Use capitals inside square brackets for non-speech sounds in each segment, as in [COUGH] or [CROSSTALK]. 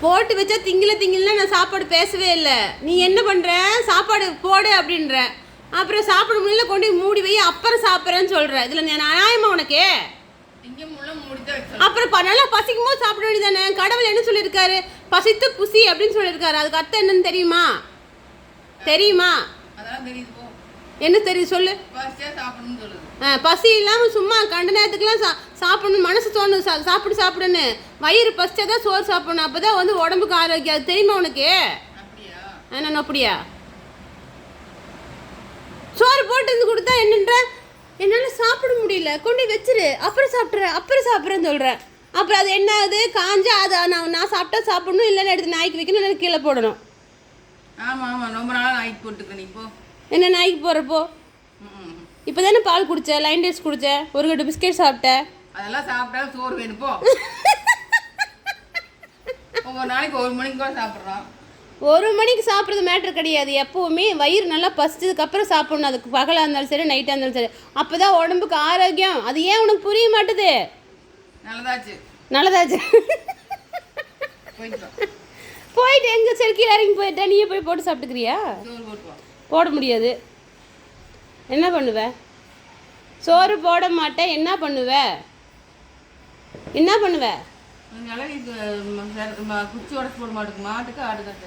போட்டு வச்சா திங்கில திங்கில நான் சாப்பாடு பேசவே இல்லை. நீ என்ன பண்ற? சாப்பாடு போடு அப்படின்ற. அப்புறம் சாப்பிட முடியல கொண்டு மூடி வை அப்புறம் சாப்பிட்றேன்னு சொல்ற. இதுல நான் நியாயமா உனக்கு? அப்புறம் நல்லா பசிக்கும் போது சாப்பிட வேண்டியதானே கடவுள் என்ன சொல்லியிருக்காரு? பசித்து புசி அப்படின்னு சொல்லியிருக்காரு. அதுக்கு அர்த்தம் என்னன்னு தெரியுமா? தெரியுமா? தெரியுது என்ன தெரியும் சொல்லு ஆ, பசி இல்லாமல் சும்மா கண்ட நேரத்துக்குலாம் சா சாப்பிடணும் மனசு தோணும் சா சாப்பிடு சாப்பிடுன்னு. வயிறு பசிச்சா தான் சோறு சாப்பிடணும். அப்போ தான் வந்து உடம்புக்கு ஆரோக்கியம். அது தெரியுமா உனக்கு? என்ன அப்படியா? சோறு போட்டு வந்து கொடுத்தா என்னன்ற? என்னால் சாப்பிட முடியல. கொண்டு வச்சிரு. அப்புறம் சாப்பிட்றேன் அப்புறம் சாப்பிட்றேன்னு சொல்கிறேன் அப்புறம் அது என்ன ஆகுது காஞ்சா அதை நான் நான் சாப்பிட்டா சாப்பிடணும். இல்லைன்னு எடுத்து நாய்க்கு வைக்கணும். இல்லைன்னு கீழே போடணும். ஆமா ஆமா. ரொம்ப நாளா நைட் போட்டுக்க நீ போ. என்ன நாய்க்கு போகிறப்போ. இப்போ தானே பால் குடிச்ச லைன் டேட்ஸ் குடிச்ச ஒரு கட்டு பிஸ்கெட் சாப்பிட்ட? அதெல்லாம் சாப்பிட்டா சோறு வேணும் போ. ஒவ்வொரு நாளைக்கு ஒரு மணிக்கு கூட சாப்பிட்றோம். ஒரு மணிக்கு சாப்பிட்றது மேட்ரு கிடையாது. எப்போவுமே வயிறு நல்லா பசிச்சதுக்கப்புறம் சாப்பிடணும். அதுக்கு பகலாக இருந்தாலும் சரி நைட்டாக இருந்தாலும் சரி. அப்போ தான் உடம்புக்கு ஆரோக்கியம். அது ஏன் உனக்கு புரிய மாட்டுது? நல்லதாச்சு. நல்லதாச்சு. போயிட்டு எங்கே சரி கீழே இறங்கி போயிட்டா நீயே போய் போட்டு சாப்பிட்டுக்கிறியா? போட முடியாது. என்ன பண்ணுவ? சோறு போட மாட்டேன் என்ன பண்ணுவ? என்ன பண்ணுவ?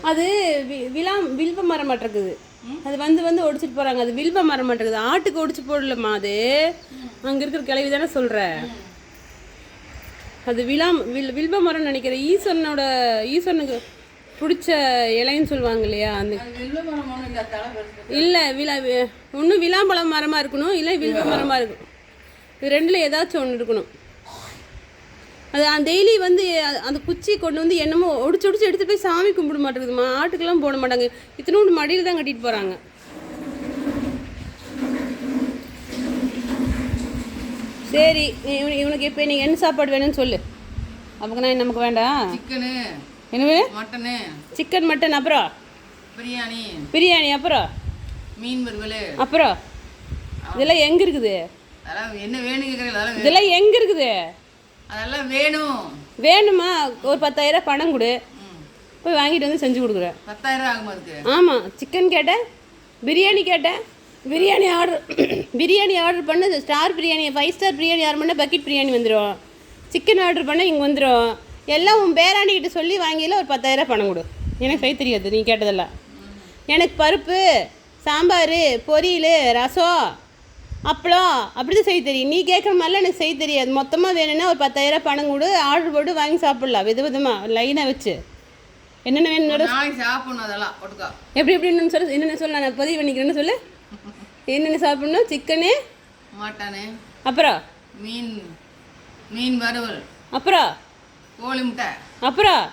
அது வி- விலா வில்வ மரம் மாட்டிருக்குது அது வந்து வந்து ஒடிச்சிட்டு போறாங்க. அது வில்வ மரம் மாட்டிருக்குது ஆட்டுக்கு ஒடிச்சு போடலம்மா அது. அங்க இருக்கிற கிளவி தானே சொல்ற. அது விலாம் வில் வில்வ மரம் நினைக்கிறேன் ஈஸ்வரனோட ஈஸ்வரனுக்கு பிடிச்ச இலைன்னு சொல்லுவாங்க இல்லையா அந்த ஒன்றும் இல்லை விழா ஒன்று விளாம்பழம் மரமாக இருக்கணும் இல்லை வில்வ மரமாக இருக்கும் இது ரெண்டில் ஏதாச்சும் ஒன்று இருக்கணும். அது டெய்லி வந்து அந்த குச்சி கொண்டு வந்து என்னமோ ஒடிச்சு ஒடிச்சு எடுத்து போய் சாமி கும்பிட மாட்டேங்குதுமா ஆட்டுக்கெல்லாம் போட மாட்டாங்க. இத்தனோண்டு மடியில் தான் கட்டிட்டு போகிறாங்க சரி இவனு இவனுக்கு இப்போ நீங்கள் என்ன சாப்பாடு வேணும்னு சொல்லு. அப்போனா நமக்கு வேண்டாம். சிக்கனு. என்னவே மட்டனு. சிக்கன் மட்டன் அப்புறம்? பிரியாணி. பிரியாணி அப்புறம்? மீன் வறுவல். அப்புறம்? இதெல்லாம் எங்கே இருக்குது? அதெல்லாம் என்ன வேணும். வே- இதெல்லாம் எங்கே இருக்குது? அதெல்லாம் வேணும். வேணுமா? ஒரு பத்தாயிரம் பணம் கொடு. போய் வாங்கிட்டு வந்து செஞ்சு கொடுக்குறேன். பத்தாயிரம் ஆகுமா அதுக்கு? ஆமாம் சிக்கன் கேட்டேன். பிரியாணி கேட்டேன். பிரியாணி ஆர்டர் [CLEARS THROAT] பிரியாணி ஆர்டர் பண்ண star biryani five star biryani order பண்ண பக்கெட் பிரியாணி வந்துடும் சிக்கன் ஆர்டர் பண்ண இங்கே வந்துடும் எல்லாம் உன் பேராண்டிக்கிட்ட சொல்லி வாங்கியில ஒரு பத்தாயிரம் பணம் கொடு. எனக்கு செய்ய தெரியாது நீ கேட்டதெல்லாம். எனக்கு பருப்பு சாம்பார் பொரியல் ரசம் அப்பளம் அப்படி தான் செய்ய தெரியும். நீ கேட்குற மாதிரிலாம் எனக்கு செய்ய தெரியாது. மொத்தமாக வேணும்னா ஒரு பத்தாயிரம் பணம் கொடு. ஆர்டர் போட்டு வாங்கி சாப்பிட்லாம். வித விதமாக லைனாக வச்சு. என்னென்ன வேணும் சாப்பிடணும் அதெல்லாம் ஒட்டுக்கா எப்படி எப்படின்னு சொல்லு. என்னென்ன சொல்ல நான் பதிவு பண்ணிக்கிறேன்னு சொல்லு. என்னென்ன சாப்பிடணும்? சிக்கனு. மட்டனு. அப்புறம்? மீன். மீன் வறுவல். அப்புறம்? கோழி முட்டை. அப்புறம்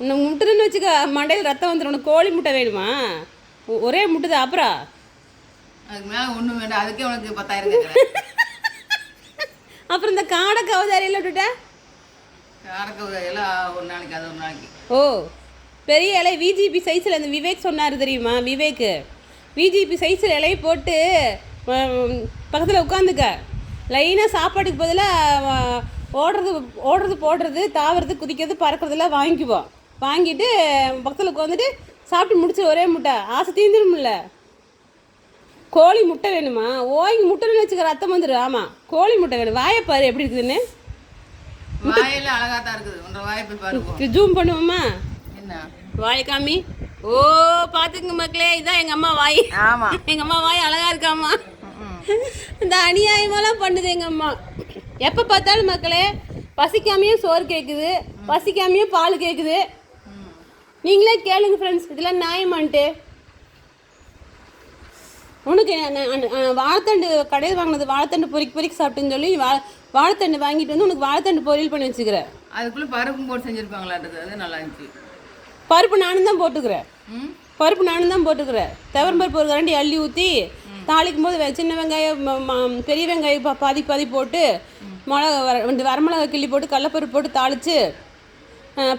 உன்னை முட்டுதுன்னு வச்சுக்க மண்டையில் ரத்தம் வந்துடும் உனக்கு கோழி முட்டை வேணுமா? ஒரே முட்டை தான் அப்புறம் அதுக்கு மேலே ஒன்றும் வேண்டாம். அதுக்கே உனக்கு பத்தாயிரம் கேட்குறேன் [LAUGHS] அப்புறம் இந்த காடை கவதாரியில் விட்டுட்டேன் காரக்க எல்லாம் ஒரு நாளைக்கு அது ஒரு நாளைக்கு. ஓ பெரிய இலை விஜிபி சைஸில் அந்த விவேக் சொன்னார் தெரியுமா விவேக் விஜிபி சைஸில் இலையை போட்டு பக்கத்தில் உட்காந்துக்க. லைனாக சாப்பாட்டுக்கு பதிலாக ஓடுறது ஓடுறது போடுறது தாவறது குதிக்கிறது பறக்கிறதுலாம் வாங்கிக்குவோம். வாங்கிட்டு பக்கத்தில் உட்காந்துட்டு சாப்பிட்டு முடிச்சு ஒரே முட்டை. ஆசை தீந்துடும்ல கோழி முட்டை வேணுமா? ஓய்க்கு முட்டைன்னு வச்சுக்க ரத்தம் வந்துடும் ஆமாம் கோழி முட்டை வேணும். வாயப்பாரு எப்படி இருக்குதுன்னு. வாயெல்லாம் அழகா தான் இருக்குது. உன்ற வாயை போய் பாருங்க ஜூம் பண்ணுவோமா? என்ன? வாய் காமி. ஓ பாத்துங்க மக்களே இதான் எங்க அம்மா வாய். ஆமா. எங்க அம்மா வாய் அழகா இருக்காம்மா இந்த அநியாயமெல்லாம் பண்ணுது எங்க அம்மா. எப்ப பார்த்தாலும் மக்களே பசிக்காமையும் சோறு கேக்குது பசிக்காமையும் பால் கேக்குது. நீங்களே கேளுங்க ஃப்ரெண்ட்ஸ் இதெல்லாம் நியாயமான்ட்டு. உனக்கு வாழைத்தண்டு கடையில் வாங்கினது வாழைத்தண்டு பொறிக்கு பொறிக்கு சாப்பிட்டுன்னு சொல்லி வா வாழைத்தண்டு வாங்கிட்டு வந்து உனக்கு வாழைத்தண்டு பொரியல் பண்ணி வச்சுக்கிறேன். அதுக்குள்ள பருப்பும் போட்டு செஞ்சிருப்பாங்களாட்டுது அது நல்லா இருந்துச்சு. பருப்பு நானும் தான் போட்டுக்கிறேன். பருப்பு நானும் தான் போட்டுக்கிறேன். துவரம் பருப்பு ஒரு கரண்டி அள்ளி ஊற்றி தாளிக்கும் போது சின்ன வெங்காயம் பெரிய வெங்காயம் பா- பாதி பாதி போட்டு மிளகா வர ரெண்டு வரமிளகா கிள்ளி போட்டு கடலப்பருப்பு போட்டு தாளித்து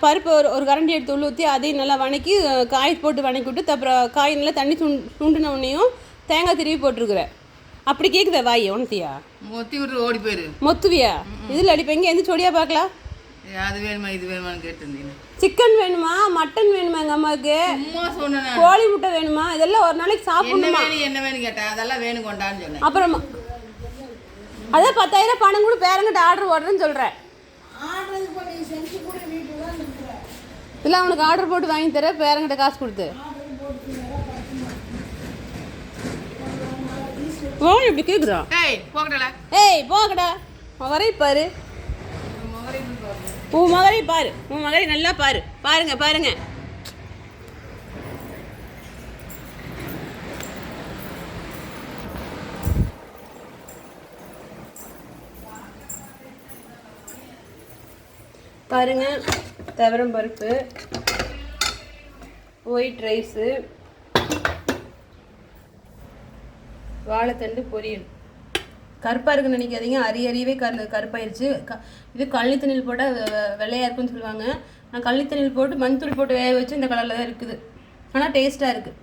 பருப்பு ஒரு ஒரு கரண்டி எடுத்து உள்ள ஊற்றி அதையும் நல்லா வணக்கி காய் போட்டு வணக்கி விட்டு அப்புறம் காய் நல்லா தண்ணி சுண் சுண்டின உடனேயும் தேங்காய் திருவி போட்டிருக்கிறேன். அப்படி கேட்குதா வாய் உனத்தியா ஒத்தி விட்டு ஓடி போயிரு. மொத்துவியா? இதில் அடிப்பேங்க எந்த சொடியா பார்க்கலாம். அது வேணுமா இது வேணுமான்னு கேட்டிருந்தீங்க. சிக்கன் வேணுமா? மட்டன் வேணுமா எங்கள் அம்மாவுக்கு? சும்மா சொன்னேன். கோழி முட்டை வேணுமா? இதெல்லாம் ஒரு நாளைக்கு சாப்பிடணுமா? என்ன வேணும் கேட்டேன். அதெல்லாம் வேணும் கொண்டான்னு சொன்னேன். அப்புறமா. அதான் பத்தாயிரம் பணம் கூட பேரங்கிட்ட ஆர்டர் போடுறேன்னு சொல்கிறேன் ஆர்டர் பண்ணி செஞ்சு கூட வீட்டில் தான் இருக்கிறேன் இல்லை அவனுக்கு ஆர்டர் போட்டு வாங்கி தர பேரங்கிட்ட காசு கொடுத்து. இப்படி கேட்குறான் ஏய் போகட்டல ஏய் போகடா. பாரு. உன் மகரை பாரு. உன் மகளை நல்லா பாரு. பாருங்க பாருங்க. பாருங்க தவரம் பருப்பு ஒயிட் ரைஸு வாழைத்தண்டு பொரியல். கருப்பாக இருக்குன்னு நினைக்காதீங்க. அரிய அரியவே கரு கருப்பாயிருச்சு. க இது கள்ளி போட்டால் வெள்ளையாக இருக்குன்னு சொல்லுவாங்க. நான் கள்ளி போட்டு மஞ்சள் போட்டு வேக வச்சு இந்த கலரில் தான் இருக்குது. ஆனால் டேஸ்ட்டாக இருக்குது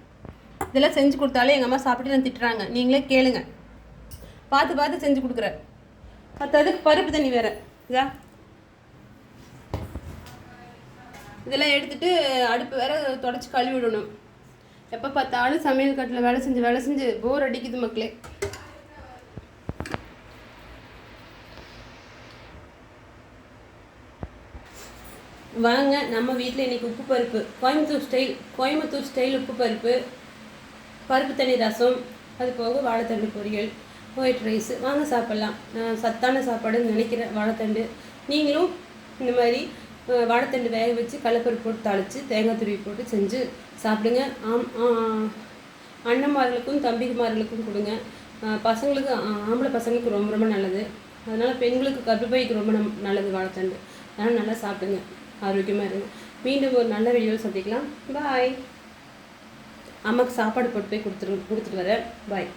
இதெல்லாம் செஞ்சு கொடுத்தாலே எங்கள் அம்மா சாப்பிட்டு நான் திட்டுறாங்க. நீங்களே கேளுங்க. பார்த்து பார்த்து செஞ்சு கொடுக்குறேன். மற்றதுக்கு பருப்பு தண்ணி வேறு. இதா. இதெல்லாம் எடுத்துட்டு அடுப்பு வேற தொடச்சி கழுவி விடணும் எப்போ பார்த்தாலும் சமையல் கட்டில் வேலை செஞ்சு வேலை செஞ்சு போர் அடிக்குது மக்களே. வாங்க நம்ம வீட்டில் இன்னைக்கு உப்பு பருப்பு. கோயம்புத்தூர் ஸ்டைல் கோயம்புத்தூர் ஸ்டைல் உப்பு பருப்பு பருப்பு தண்ணி ரசம் அது போக வாழைத்தண்டு பொரியல் ஒயிட் ரைஸ் வாங்க சாப்பிட்லாம். சத்தான சாப்பாடுன்னு நினைக்கிறேன் வாழைத்தண்டு. நீங்களும் இந்த மாதிரி வாழைத்தண்டு வேக வச்சு கடலப்பருப்பு போட்டு தாளித்து தேங்காய் துருவி போட்டு செஞ்சு சாப்பிடுங்க. ஆம் அண்ணன்மார்களுக்கும் தம்பிமார்களுக்கும் கொடுங்க. பசங்களுக்கு ஆம்பளை பசங்களுக்கு ரொம்ப ரொம்ப நல்லது. அதனால் பெண்களுக்கு கர்ப்பப்பைக்கு ரொம்ப நம் நல்லது வாழைத்தண்டு. அதனால் நல்லா சாப்பிடுங்க. ஆரோக்கியமாக இருங்க மீண்டும் ஒரு நல்ல வீடியோவில் சந்திக்கலாம். பாய் அம்மாவுக்கு சாப்பாடு போட்டு போய் கொடுத்துரு கொடுத்துட்டு வரேன். பாய்